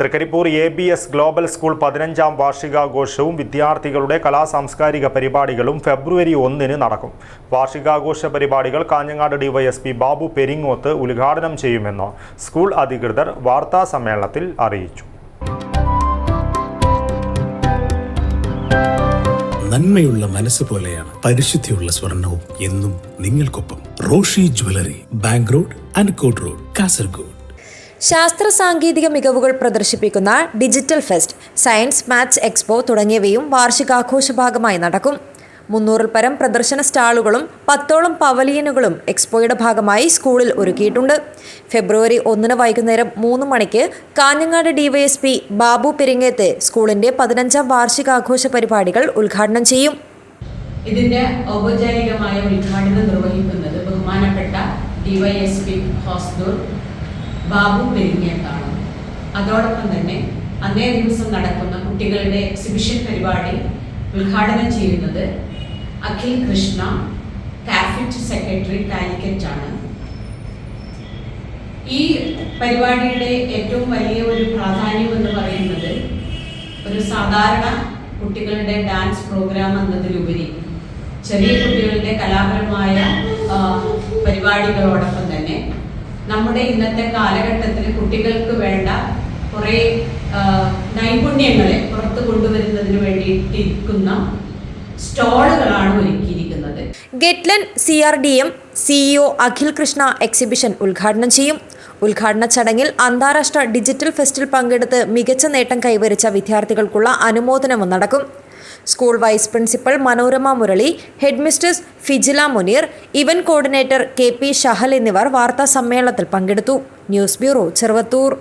Trikaripur A B S global school പതിനഞ്ചാം വാർഷികാഘോഷവും വിദ്യാർത്ഥികളുടെ കലാസാംസ്കാരിക പരിപാടികളും ഫെബ്രുവരി ഒന്നിന് നടക്കും. വാർഷികാഘോഷ പരിപാടികൾ കാഞ്ഞങ്ങാട് ഡിവൈഎസ്പി ബാബു പെരിങ്ങോത്ത് ഉദ്ഘാടനം ചെയ്യുമെന്ന് സ്കൂൾ അധികൃതർ വാർത്താ സമ്മേളനത്തിൽ അറിയിച്ചു. നന്മയുള്ള മനസ്സ് പോലെയാണ് പരിശുദ്ധിയുള്ള സ്വർണവും എന്നും നിങ്ങൾക്കൊപ്പം Roshi jewellery bank road Ankot road Kasaragod. ശാസ്ത്ര സാങ്കേതിക മികവുകൾ പ്രദർശിപ്പിക്കുന്ന digital fest science maths expo തുടങ്ങിയവയും വാർഷികാഘോഷ ഭാഗമായി നടക്കും. മുന്നൂറിൽ പരം പ്രദർശന സ്റ്റാളുകളും പത്തോളം പവലിയനുകളും എക്സ്പോയുടെ ഭാഗമായി സ്കൂളിൽ ഒരുക്കിയിട്ടുണ്ട്. ഫെബ്രുവരി ഒന്നിന് വൈകുന്നേരം മൂന്ന് മണിക്ക് കാഞ്ഞങ്ങാട് ഡിവൈഎസ്പി ബാബു പെരിങ്ങേത്ത് സ്കൂളിന്റെ പതിനഞ്ചാം വാർഷികാഘോഷ പരിപാടികൾ ഉദ്ഘാടനം ചെയ്യും. ഇതിന്റെ ഔപചാരികമായ ഉദ്ഘാടനം നിർവഹിക്കുന്നത് ബഹുമാനപ്പെട്ട ഡിവൈഎസ്പി ഹോസ്ദൂർ ബാബു പെരിങ്ങേത്താണ് അതോടൊപ്പം തന്നെ അന്നേ ദിവസം നടക്കുന്ന കുട്ടികളുടെ എക്സിബിഷൻ പരിപാടി ഉദ്ഘാടനം ചെയ്യുന്നത് അഖിൽ കൃഷ്ണ കാഫിറ്റ് സെക്രട്ടറി കാലിക്കറ്റ് ആണ്. ഈ പരിപാടിയുടെ ഏറ്റവും വലിയ ഒരു പ്രാധാന്യം എന്ന് പറയുന്നത് ഒരു സാധാരണ കുട്ടികളുടെ ഡാൻസ് പ്രോഗ്രാം എന്നതിലുപരി ചെറിയ കുട്ടികളുടെ കലാപരമായ പരിപാടികളോടൊപ്പം നമ്മുടെ ഇന്നത്തെ കാലഘട്ടത്തിൽ കുട്ടികൾക്ക് വേണ്ട കുറേ നൈപുണ്യങ്ങളെ പുറത്തു കൊണ്ടുവരുന്നതിന് വേണ്ടിയിട്ടിരിക്കുന്ന സ്റ്റോളുകളാണ് ഒരുക്കിയിരിക്കുന്നത്. ഗെറ്റ്ലൻ C R D M CEO Akhil Krishna exhibition ഉദ്ഘാടനം ചെയ്യും. ഉദ്ഘാടന ചടങ്ങിൽ അന്താരാഷ്ട്ര ഡിജിറ്റൽ ഫെസ്റ്റിൽ പങ്കെടുത്ത് മികച്ച നേട്ടം കൈവരിച്ച വിദ്യാർത്ഥികൾക്കുള്ള അനുമോദനവും നടക്കും. School vice principal Manorama Murali head mistress Fijila Muneer event coordinator K P Shahal എന്നിവർ വാർത്താ സമ്മേളനത്തിൽ പങ്കെടുത്തു. News bureau Cheruvathur.